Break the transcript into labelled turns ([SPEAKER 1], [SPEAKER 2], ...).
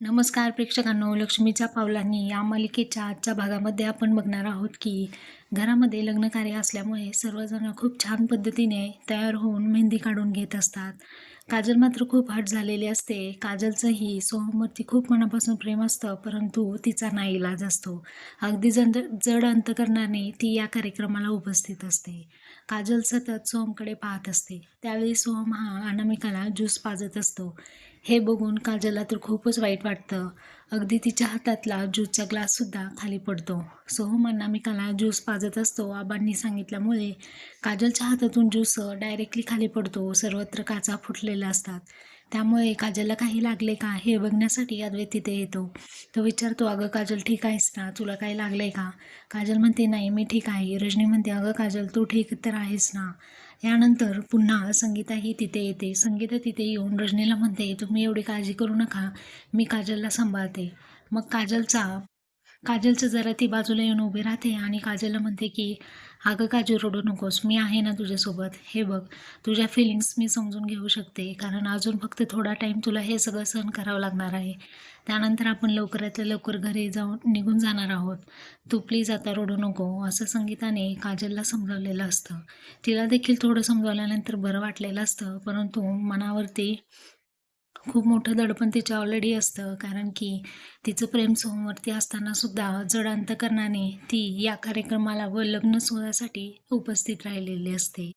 [SPEAKER 1] नमस्कार प्रेक्षकांनो. लक्ष्मीच्या पावलांनी या मालिकेच्या आजच्या भागामध्ये आपण बघणार आहोत की घरामध्ये लग्नकार्य असल्यामुळे सर्वजण खूप छान पद्धतीने तयार होऊन मेहंदी काढून घेत असतात. काजल मात्र खूप हट झालेली असते. काजलचंही सोहमवरती खूप मनापासून प्रेम असतं परंतु तिचा नाईलाज असतो. अगदी जड जड अंतकरणाने ती या कार्यक्रमाला उपस्थित असते. काजल सतत सोहमकडे पाहत असते. त्यावेळी सोहम हा अनामिकाला ज्यूस पाजत असतो. हे बघून काजलला तर खूपच वाईट वाटतं. अगदी तिच्या हातातला ज्यूसचा ग्लाससुद्धा खाली पडतो. सोहोमांना मी काला ज्यूस पाजत असतो. आबांनी सांगितल्यामुळे काजलच्या हातातून ज्यूस डायरेक्टली खाली पडतो. सर्वत्र काचा फुटलेल्या असतात. त्यामुळे काजलला काही लागले का? हे बघण्यासाठी अद्वैत तिथे येतो. तो विचारतो अगं काजल ठीक आहेस ना? तुला काही लागलंय का? काजल म्हणते नाही मी ठीक आहे. रजनी म्हणते अगं काजल तू ठीक तर आहेस ना? यानंतर पुन्हा संगीता ही तिथे येते. संगीता तिथे येऊन रजनीला म्हणते तुम्ही एवढी काळजी करू नका. मी काजलला सांभाळते. मग काजलचा काजलचं जरा ती बाजूला येऊन उभी राहते आणि काजलला म्हणते की अगं काजू रडू नकोस. मी आहे ना तुझ्यासोबत. हे बघ तुझ्या फिलिंग्स मी समजून घेऊ शकते. कारण अजून फक्त थोडा टाईम तुला हे सगळं सहन करावं लागणार आहे. त्यानंतर आपण लवकरातल्या लवकर घरी जाऊन निघून जाणार आहोत. तू प्लीज आता रडू नको. असं संगीताने काजलला समजावलेलं असतं. तिला देखील थोडं समजावल्यानंतर बरं वाटलेलं असतं परंतु मनावरती खूप मोठं दडपण तिच्या ऑलरेडी असतं. कारण की तिचं प्रेम सोमवरती असताना सुद्धा जड अंतकरणाने ती या कार्यक्रमाला व लग्न सोहळ्यासाठी उपस्थित राहिलेली असते.